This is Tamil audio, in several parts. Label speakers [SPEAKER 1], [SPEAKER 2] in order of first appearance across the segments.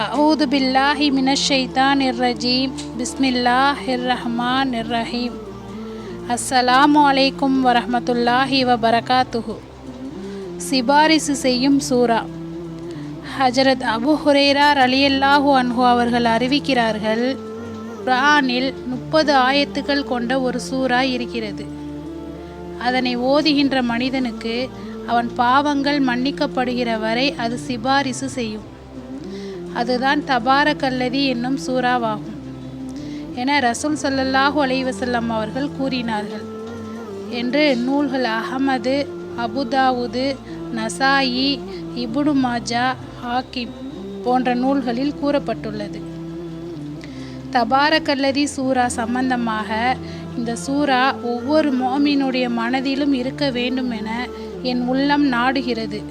[SPEAKER 1] அவுது பில்லாஹி மினஷைதான் இர்ரஜீம் பிஸ்மில்லாஹ் இர்ரஹ்மான் இர்ரஹீம் அஸ்ஸலாமு அலைக்கும் வரமத்துல்லாஹி வபரகாத்துஹு சிபாரிசு செய்யும் சூரா ஹஜரத் அபு ஹுரேரார் அலியல்லாஹு அன்ஹு அவர்கள் அறிவிக்கிறார்கள் குரானில் முப்பது ஆயத்துக்கள் கொண்ட ஒரு சூறா இருக்கிறது. அதனை ஓதுகின்ற மனிதனுக்கு அவன் பாவங்கள் மன்னிக்கப்படுகிற வரை அது சிபாரிசு செய்யும். அதுதான் தபாரக்கல்லதி என்னும் சூறாவாகும். என ரசூல் சல்லல்லாஹு அலைவசல்லம் அவர்கள் கூறினார்கள். என்று நூல்கள் அகமது அபுதாவுது நசாயி இபுனு மாஜா ஹாக்கிம் போன்ற நூல்களில் கூறப்பட்டுள்ளது. தபாரக்கல்லதி சூரா சம்பந்தமாக இந்த சூரா ஒவ்வொரு மோமினுடைய மனதிலும் இருக்க வேண்டும் என என் உள்ளம் நாடுகிறது.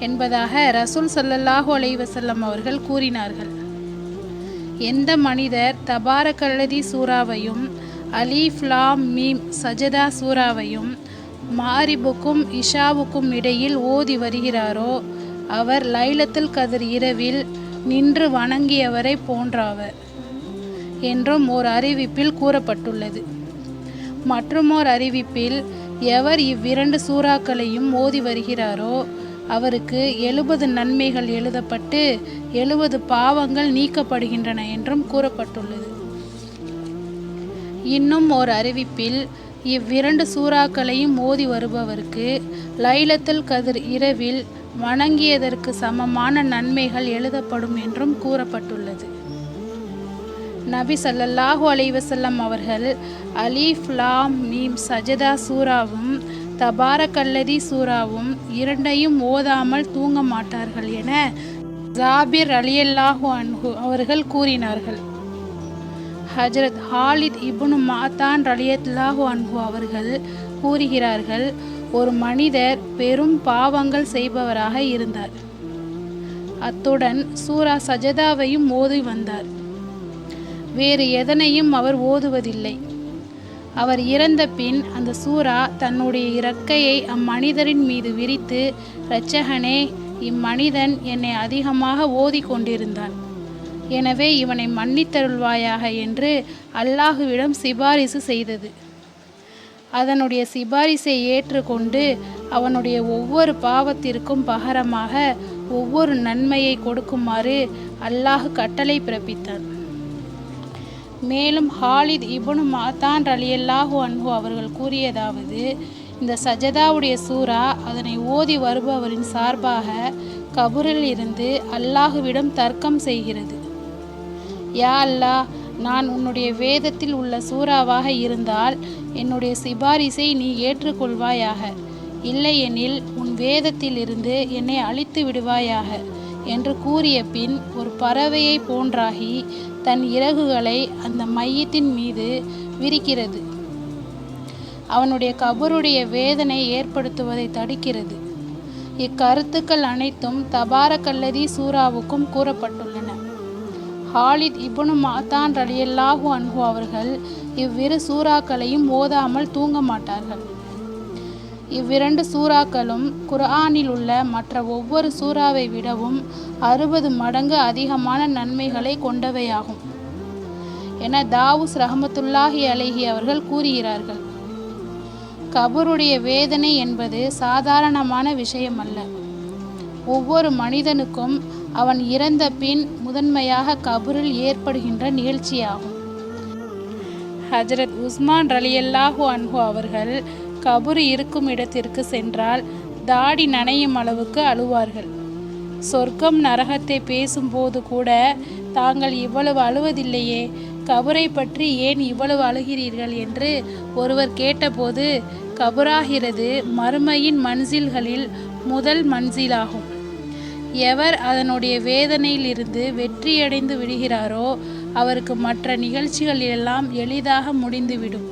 [SPEAKER 1] என்பதாக ரசூல் சல்லல்லாஹு அலைவசல்லம் அவர்கள் கூறினார்கள். எந்த மனிதர் தபாரக்கல்லதி சூறாவையும் அலீஃப் மீம் சஜதா சூறாவையும் மாரிபுக்கும் இஷாவுக்கும் இடையில் ஓதி வருகிறாரோ அவர் லைலத்தில் கதிர் இரவில் நின்று வணங்கியவரை போன்றாவர் என்றும் ஓர் அறிவிப்பில் கூறப்பட்டுள்ளது. மற்றுமோர் அறிவிப்பில் எவர் இவ்விரண்டு சூறாக்களையும் ஓதி வருகிறாரோ அவருக்கு எழுபது நன்மைகள் எழுதப்பட்டு எழுபது பாவங்கள் நீக்கப்படுகின்றன என்றும் கூறப்பட்டுள்ளது. இன்னும் ஒரு அறிவிப்பில் இவ்விரண்டு சூறாக்களையும் மோதி வருபவருக்கு லைலத்துல் கதிர் இரவில் வணங்கியதற்கு சமமான நன்மைகள் எழுதப்படும் என்றும் கூறப்பட்டுள்ளது. நபி சல்லல்லாஹு அலைவசல்லம் அவர்கள் அலீஃப் லாம் மீம் சஜதா சூராவும் தபாரக்கல்லதி சூராவும் இரண்டையும் ஓதாமல் தூங்க மாட்டார்கள் என ஜாபிர் அலியல்லாஹு அன்ஹு அவர்கள் கூறினார்கள். ஹஜரத் ஹாலித் இபுனு மாத்தான் ரலியல்லாஹு அன்ஹு அவர்கள் கூறுகிறார்கள் ஒரு மனிதர் பெரும் பாவங்கள் செய்பவராக இருந்தார். அத்துடன் சூரா சஜதாவையும் ஓதி வந்தார். வேறு எதனையும் அவர் ஓதுவதில்லை. அவர் இறந்த பின் அந்த சூரா தன்னுடைய இறக்கையை அம்மனிதரின் மீது விரித்து இரட்சகனே இம்மனிதன் என்னை அதிகமாக ஓதி கொண்டிருந்தான் எனவே இவனை மன்னித்தருள்வாயாக என்று அல்லாஹுவிடம் சிபாரிசு செய்தது. அதனுடைய சிபாரிசை ஏற்றுக்கொண்டு அவனுடைய ஒவ்வொரு பாவத்திற்கும் பகரமாக ஒவ்வொரு நன்மையை கொடுக்குமாறு அல்லாஹ் கட்டளை பிறப்பித்தான். மேலும் ஹாலித் இபனு மாத்தான் ரலியல்லாஹு அன்ஹு அவர்கள் கூறியதாவது இந்த சஜதாவுடைய சூரா அதனை ஓதி வருபவரின் சார்பாக கபூரில் இருந்து அல்லாஹுவிடம் தர்க்கம் செய்கிறது. யா அல்லாஹ் நான் உன்னுடைய வேதத்தில் உள்ள சூறாவாக இருந்தால் என்னுடைய சிபாரிசை நீ ஏற்றுக்கொள்வாயாக. இல்லையெனில் உன் வேதத்திலிருந்து என்னை அழித்து விடுவாயாக. என்று கூறிய பின் ஒரு பறவையை போன்றாகி தன் இறகுகளை அந்த மையத்தின் மீது விரிக்கிறது. அவனுடைய கபருடைய வேதனை ஏற்படுத்துவதை தடுக்கிறது. இக்கருத்துக்கள் அனைத்தும் தபாரக்கல்லதி சூறாவுக்கும் கூறப்பட்டுள்ளன. ஹாலித் இபுனு மாத்தான் ரலியல்லாஹு அன்ஹு அவர்கள் இவ்விரு சூறாக்களையும் ஓதாமல் தூங்க மாட்டார்கள். இவ்விரண்டு சூறாக்களும் குர்ஆனில் உள்ள மற்ற ஒவ்வொரு சூறாவை விடவும் அறுபது மடங்கு அதிகமான நன்மைகளை கொண்டவையாகும். என தாவூஸ் ரஹமத்துல்லாஹி அலேஹி அவர்கள் கூறுகிறார்கள். கபருடைய வேதனை என்பது சாதாரணமான விஷயம் அல்ல ஒவ்வொரு மனிதனுக்கும் அவன் இறந்த பின் முதன்மையாக கபரில் ஏற்படுகின்ற நிகழ்ச்சியாகும். ஹஜரத் உஸ்மான் ரலியல்லாஹு அன்ஹு அவர்கள் கபுரு இருக்கும் இடத்திற்கு சென்றால் தாடி நனையும் அளவுக்கு அழுவார்கள். சொர்க்கம் நரகத்தை பேசும்போது கூட தாங்கள் இவ்வளவு அழுவதில்லையே கபரை பற்றி ஏன் இவ்வளவு அழுகிறீர்கள் என்று ஒருவர் கேட்டபோது கபராகிறது மறுமையின் மன்சில்களில் முதல் மன்சிலாகும். எவர் அதனுடைய வேதனையிலிருந்து வெற்றியடைந்து விடுகிறாரோ அவருக்கு மற்ற நிகழ்ச்சிகள் எல்லாம் எளிதாக முடிந்துவிடும்.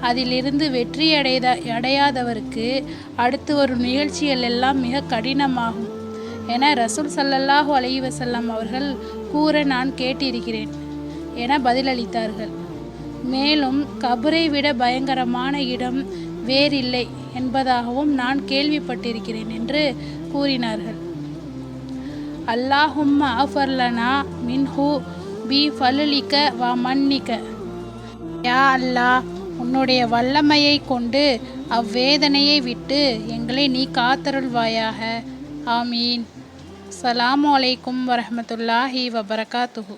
[SPEAKER 1] அதிலிருந்து வெற்றி அடைத அடையாதவருக்கு அடுத்து வரும் நிகழ்ச்சிகள் எல்லாம் மிக கடினமாகும் என ரசூல் சல்லல்லாஹு அலைஹி வஸல்லம் அவர்கள் கூற நான் கேட்டிருக்கிறேன் என பதிலளித்தார்கள். மேலும் கபரை விட பயங்கரமான இடம் வேறில்லை என்பதாகவும் நான் கேள்விப்பட்டிருக்கிறேன் என்று கூறினார்கள். அல்லாஹும் அஃபர்லனா மின்ஹு பி ஃபலுலிக்க வா மன்னிக்க. யா அல்லாஹ் உன்னுடைய வல்லமையை கொண்டு அவ்வேதனையை விட்டு எங்களை நீ காத்தருள்வாயாக. ஆமீன். அஸ்ஸலாமு அலைக்கும் வரமத்துல்லாஹி வபரகாத்துஹு.